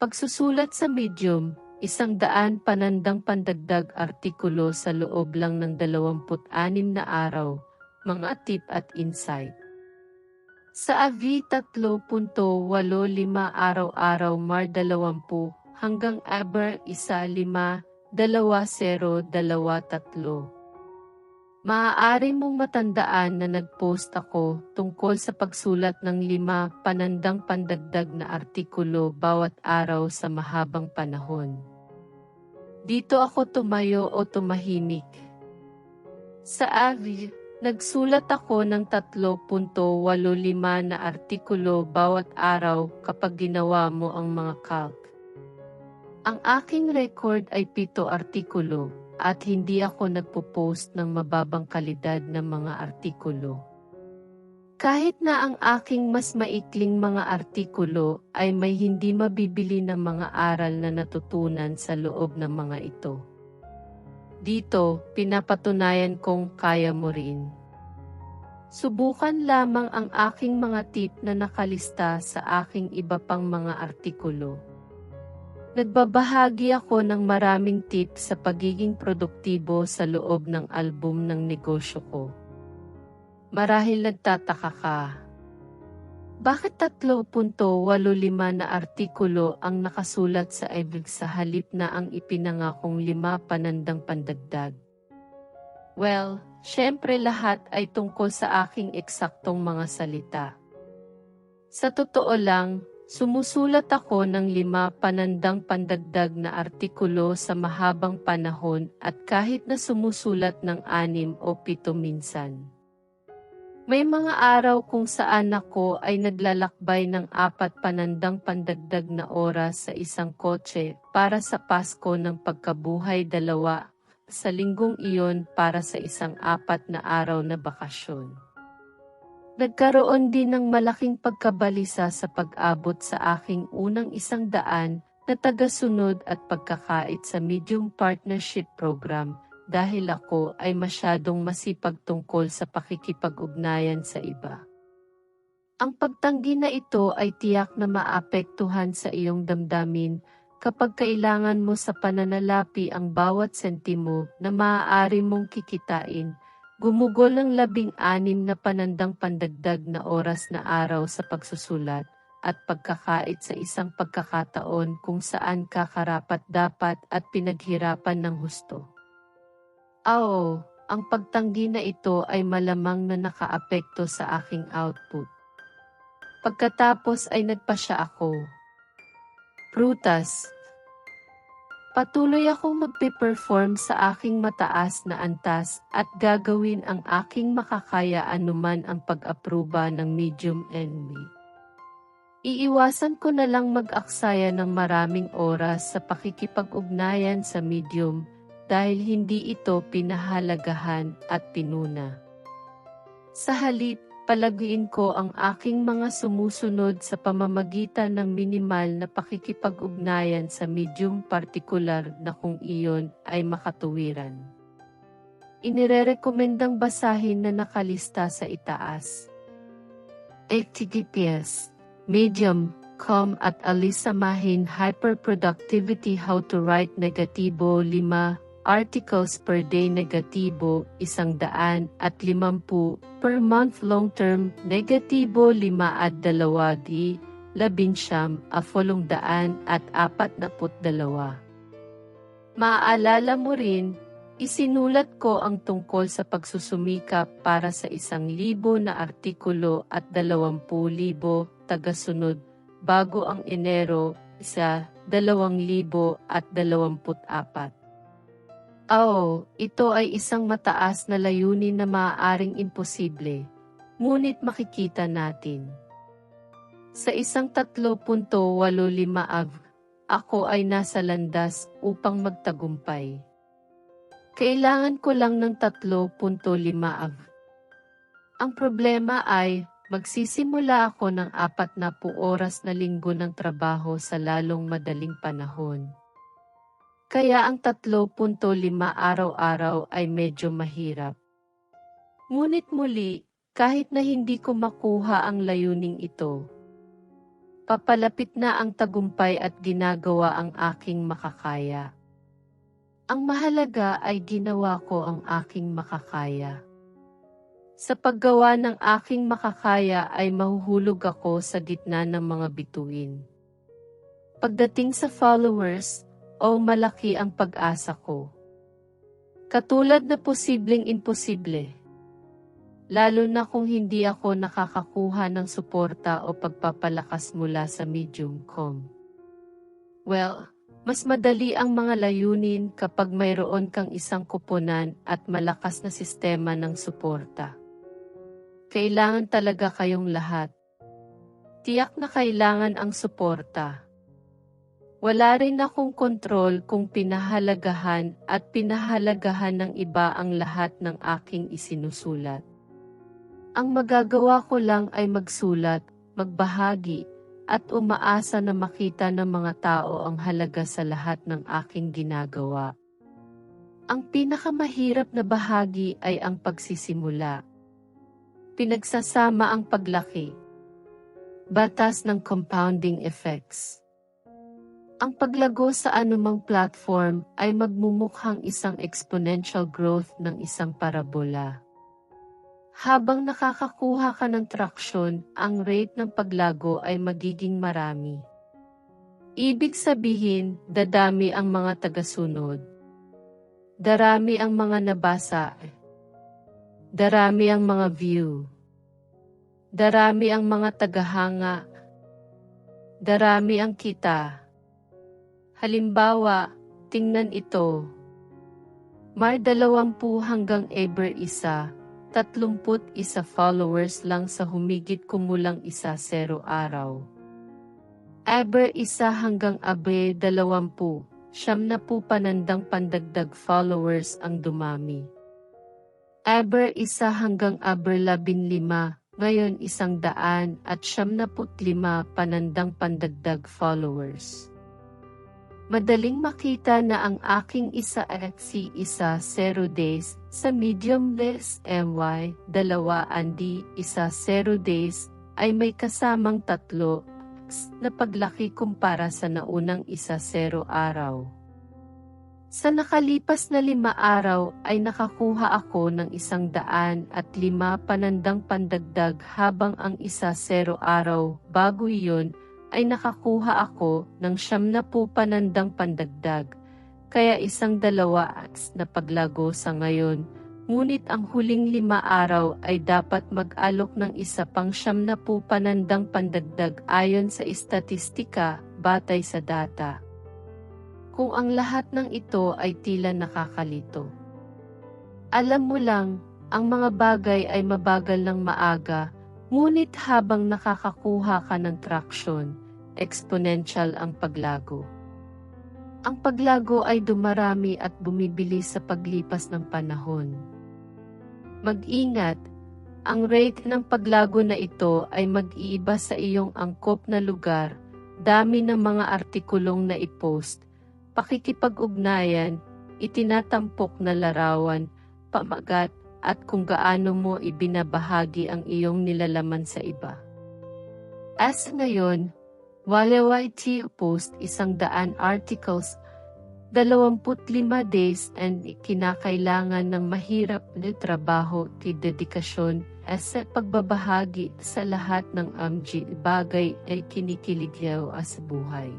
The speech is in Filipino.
Pagsusulat sa medium, isang daan panandang pandagdag artikulo sa loob lang ng 26 na araw, mga tip at insight. Sa AV 3.85 araw-araw Mar 20 hanggang Aber 1 5 2023. Maaari mong matandaan na nag-post ako tungkol sa pagsulat ng lima panandang pandagdag na artikulo bawat araw sa mahabang panahon. Dito ako tumayo o tumahimik. Sa AVI, nagsulat ako ng 3.85 na artikulo bawat araw kapag ginawa mo ang mga calc. Ang aking record ay pito artikulo at hindi ako nagpo-post ng mababang kalidad ng mga artikulo. Kahit na ang aking mas maikling mga artikulo ay may hindi mabibili ng mga aral na natutunan sa loob ng mga ito. Dito, pinapatunayan kong kaya mo rin. Subukan lamang ang aking mga tip na nakalista sa aking iba pang mga artikulo. Nagbabahagi ako ng maraming tips sa pagiging produktibo sa loob ng album ng negosyo ko. Marahil nagtataka ka. Bakit 3.85 na artikulo ang nakasulat sa ibig sa halip na ang ipinangakong lima panandang pandagdag? Well, syempre lahat ay tungkol sa aking eksaktong mga salita. Sa totoo lang, Sumusulat ako ng lima panandang pandagdag na artikulo sa mahabang panahon at kahit na sumusulat ng anim o pito minsan. May mga araw kung saan ako ay naglalakbay ng apat panandang pandagdag na oras sa isang kotse para sa Pasko ng pagkabuhay dalawa sa linggong iyon para sa isang apat na araw na bakasyon. Nagkaroon din ng malaking pagkabalisa sa pag-abot sa aking unang isang daan na tagasunod at pagkakait sa medium partnership program dahil ako ay masyadong masipag tungkol sa pakikipag-ugnayan sa iba. Ang pagtanggi na ito ay tiyak na maapektuhan sa iyong damdamin kapag kailangan mo sa pananalapi ang bawat sentimo na maaari mong kikitain Gumugol ng labing-anim na panandang pandagdag na oras na araw sa pagsusulat at pagkakait sa isang pagkakataon kung saan kakarapat dapat at pinaghirapan ng husto. Oo, ang pagtanggi na ito ay malamang na nakaapekto sa aking output. Pagkatapos ay nagpasya ako. Prutas, Patuloy akong magpe-perform sa aking mataas na antas at gagawin ang aking makakaya anuman ang pag-aproba ng medium enemy. Iiwasan ko na lang mag-aksaya ng maraming oras sa pakikipag-ugnayan sa medium dahil hindi ito pinahalagahan at pinuna. Sa halip, palagiin ko ang aking mga sumusunod sa pamamagitan ng minimal na pakikipag-ugnayan sa medium partikular na kung iyon ay makatuwiran. Inirerekomendang basahin na nakalista sa itaas. HTTPS Medium com at alisamahin hyperproductivity how to write negatibo 5 articles per day negatibo, isang daan at limampu, per month long-term negatibo lima at dalawa di, labinsyam, afulong daan at apat na put dalawa. Maaalala mo rin, isinulat ko ang tungkol sa pagsusumikap para sa isang libo na artikulo at dalawampu libo tagasunod bago ang Enero sa dalawang libo at dalawamput apat. Oo, ito ay isang mataas na layunin na maaaring imposible, ngunit makikita natin. Sa isang 3.85 av, ako ay nasa landas upang magtagumpay. Kailangan ko lang ng 3.5 av. Ang problema ay, magsisimula ako ng apat na oras na linggo ng trabaho sa lalong madaling panahon. Kaya ang 3.5 araw-araw ay medyo mahirap. Ngunit muli, kahit na hindi ko makuha ang layuning ito, Papalapit na ang tagumpay at ginagawa ang aking makakaya. Ang mahalaga ay ginawa ko ang aking makakaya. Sa paggawa ng aking makakaya ay mahuhulog ako sa gitna ng mga bituin. Pagdating sa followers, o malaki ang pag-asa ko. Katulad na posibleng imposible. Lalo na kung hindi ako nakakakuha ng suporta o pagpapalakas mula sa medium.com. Well, mas madali ang mga layunin kapag mayroon kang isang kuponan at malakas na sistema ng suporta. Kailangan talaga kayong lahat. Tiyak na kailangan ang suporta. Wala rin akong kontrol kung pinahalagahan at pinahalagahan ng iba ang lahat ng aking isinusulat. Ang magagawa ko lang ay magsulat, magbahagi, at umaasa na makita ng mga tao ang halaga sa lahat ng aking ginagawa. Ang pinakamahirap na bahagi ay ang pagsisimula. Pinagsasama ang paglaki. Batas ng compounding effects. Ang paglago sa anumang platform ay magmumukhang isang exponential growth ng isang parabola. Habang nakakakuha ka ng traksyon, ang rate ng paglago ay magiging marami. Ibig sabihin, dadami ang mga tagasunod. Darami ang mga nabasa. Darami ang mga view. Darami ang mga tagahanga. Darami ang kita. Halimbawa, tingnan ito. Mar dalawampu hanggang ever isa, 31 followers lang sa humigit kumulang isa zero araw. Ever isa hanggang abe 20, siyam na po panandang pandagdag followers ang dumami. Ever isa hanggang aber labin lima, ngayon isang daan at siyam na lima panandang pandagdag followers. Madaling makita na ang aking isa at si isa 0 days sa medium less MY, dalawa andi, isa 0 days ay may kasamang tatlo na paglaki kumpara sa naunang isa 0 araw. Sa nakalipas na lima araw ay nakakuha ako ng isang daan at lima panandang pandagdag habang ang isa 0 araw bago iyon ay nakakuha ako ng siyam na po panandang pandagdag, kaya isang dalawa ats na paglago sa ngayon, ngunit ang huling lima araw ay dapat mag-alok ng isa pang siyam na po panandang pandagdag ayon sa istatistika, batay sa data. Kung ang lahat ng ito ay tila nakakalito. Alam mo lang, ang mga bagay ay mabagal ng maaga, Ngunit habang nakakakuha ka ng traction, exponential ang paglago. Ang paglago ay dumarami at bumibilis sa paglipas ng panahon. Mag-ingat, ang rate ng paglago na ito ay mag-iiba sa iyong angkop na lugar, dami ng mga artikulong na i-post, pakikipag-ugnayan, itinatampok na larawan, pamagat, at kung gaano mo ibinabahagi ang iyong nilalaman sa iba. As ngayon, YYT post isang daan articles, 25 days and kinakailangan ng mahirap na trabaho ti dedikasyon as sa pagbabahagi sa lahat ng amji bagay ay kinikiligyaw as buhay.